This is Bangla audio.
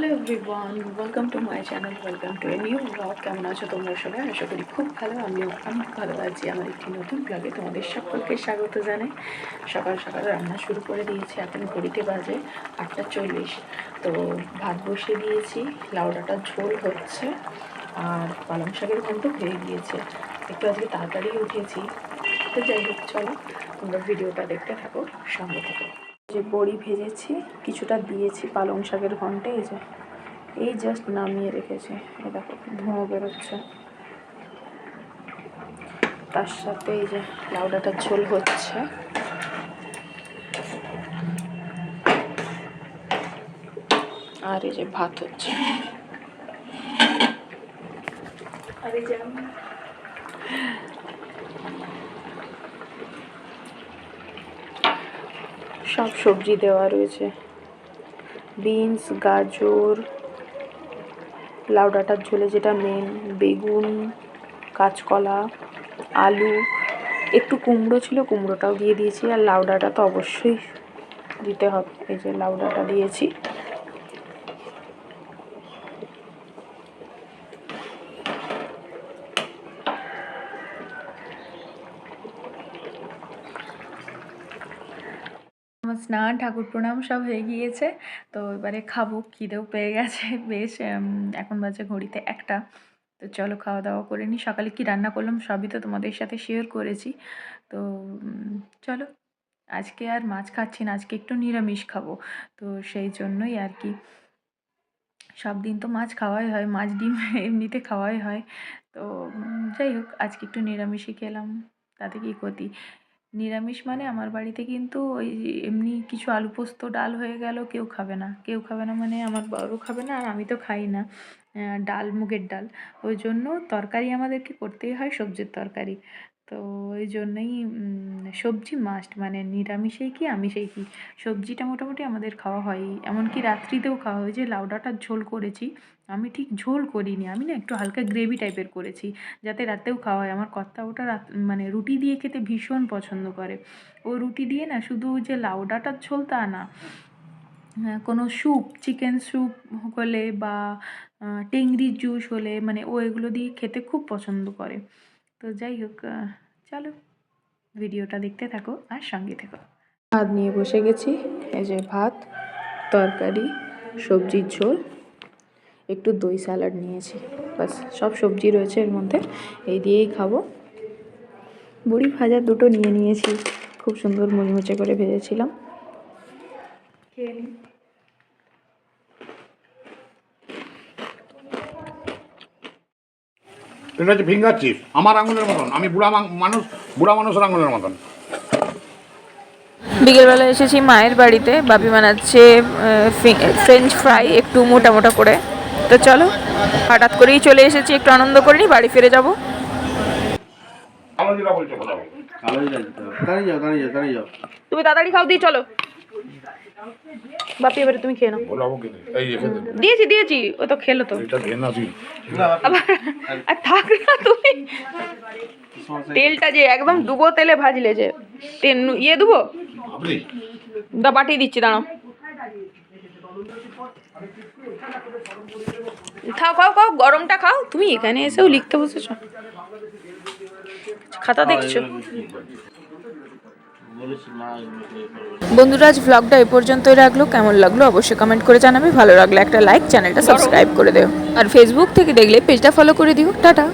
Hello everyone welcome to my channel welcome to a new blog কেমন আছো তোমরা সবাই? আশা করি খুব ভালো, আমিও অনেক ভালো আছি। আমার একটি নতুন ব্লগে তোমাদের সকলকে স্বাগত জানাই। সকাল সকাল রান্না শুরু করে দিয়েছি, এখন ঘড়িতে বাজে আটটা চল্লিশ। তো ভাত বসিয়ে দিয়েছি লাউ ডাঁটার ঝোল হচ্ছে, আর পালং শাকের ঘন্ট হয়ে গিয়েছে। একটু আজকে তাড়াতাড়ি উঠেছি। তো যাই হোক, চলো তোমরা ভিডিওটা দেখতে থাকো, সঙ্গে থাকো। যে বড়ি ভেজেছি, কিছুটা দিয়েছি পালং শাকের ঘন্টে, এই যে, এই জাস্ট নামিয়ে রেখেছি। এই দেখো, ধোঁয়া বেরোচ্ছে। তার সাথে এই যে লাউ ডাঁটার ঝোল হচ্ছে। আর এই যে ভাত হচ্ছে। আর এই যে সব সবজি দেওয়া রয়েছে। বিনস, গাজর, লাউ ডাঁটার ঝোলে যেটা মেন বেগুন, কাঁচকলা, আলু, একটু কুমড়ো ছিল, কুমড়োটাও দিয়ে দিয়েছি, আর লাউ ডাঁটা তো অবশ্যই দিতে হবে। এই যে লাউ ডাঁটা দিয়েছি। আমার স্নান, ঠাকুর প্রণাম সব হয়ে গিয়েছে। তো এবারে খাব, খিদেও পেয়ে গেছে। বেশ এখন বাজে ঘড়িতে একটা। তো চলো খাওয়া দাওয়া করে নিই সকালে কি রান্না করলাম সবই তো তোমাদের সাথে শেয়ার করেছি। তো চলো। আজকে আর মাছ খাচ্ছি না, আজকে একটু নিরামিষ খাব। তো সেই জন্যই আর কি। সব দিন তো মাছ খাওয়াই হয়, মাছ ডিম এমনিতে খাওয়াই হয়। তো যাই হোক, আজকে একটু নিরামিষই খেলাম। তাতে কি ক্ষতি? নিরামিষ মানে আমার বাড়িতে কিন্তু ওই এমনি কিছু আলু পোস্ত, ডাল হয়ে গেল, কেউ খাবে না। কেউ খাবে না মানে আমার বড়ও খাবে না আর আমি তো খাই না। ডাল, মুগের ডাল। ওই জন্য তরকারি আমাদেরকে করতেই হয় সবজির তরকারি। তো ওই জন্যই সবজি মাস্ট মানে নিরামিষেই কি আমিষেই কি? সবজিটা মোটামুটি আমাদের খাওয়া হয়ই এমনকি রাত্রিতেও খাওয়া হয়। যে লাউ ডাঁটার ঝোল করেছি, আমি ঠিক ঝোল করিনি। আমি না একটু হালকা গ্রেভি টাইপের করেছি, যাতে রাতেও খাওয়া হয়। আমার কর্তা ওটা রাত মানে রুটি দিয়ে খেতে ভীষণ পছন্দ করে। ও রুটি দিয়ে না শুধু যে লাউ ডাঁটার ঝোল তা না কোনো স্যুপ চিকেন স্যুপ হলে বা টেংরির জুস হলে মানে ও এগুলো দিয়ে খেতে খুব পছন্দ করে। তো যাই হোক চলো ভিডিওটা দেখতে থাকো আর সঙ্গে থেকো। ভাত নিয়ে বসে গেছি এই যে ভাত তরকারি সবজির ঝোল একটু দই স্যালাড নিয়েছি। বাস সব সবজি রয়েছে এর মধ্যে এই দিয়েই খাব। বড়ি ভাজা দুটো নিয়ে নিয়েছি খুব সুন্দর মুচমুচে করে ভেজেছিলাম। খেয়ে নিই এটা হচ্ছে ফিঙ্গার চিপস। আমার আঙুলের মতন। আমি বুড়া মানুষ বুড়া মানুষের আঙুলের মতন। বিকেলবেলা এসেছি মায়ের বাড়িতে। বাপি বানাচ্ছে ফ্রেঞ্চ ফ্রাই একটু মোটা মোটা করে। তো চলো হঠাৎ করেই চলে এসেছি একটু আনন্দ করে নিই বাড়ি ফিরে যাব। তুমি তাড়াতাড়ি খাও দিয়ে চলো। বাপি এবারে তুমি খেয়ে নাও। দিয়েছি দিয়েছি ও তো খেলো তো। আর থাক না তুমি। তেলটা যে একদম ডুবো তেলে ভাজলে যে তেল নু- ইয়ে দেবো আপনি দা পাঠিয়ে দিচ্ছি দাঁড়াও। খাও খাও খাও গরমটা খাও। তুমি এখানে এসেও লিখতে বসেছো। খাতা দেখছ? বলেছি মা এগুলো দিয়ে করবে। বন্ধুরা, আজ ভ্লগটা এ পর্যন্তই রাখল। কেমন লাগল অবশ্যই কমেন্ট করে জানাবে। ভালো লাগলে একটা লাইক চ্যানেলটা সাবস্ক্রাইব করে দিও। আর ফেসবুক থেকে দেখলে পেজটা ফলো করে দিও। টাটা।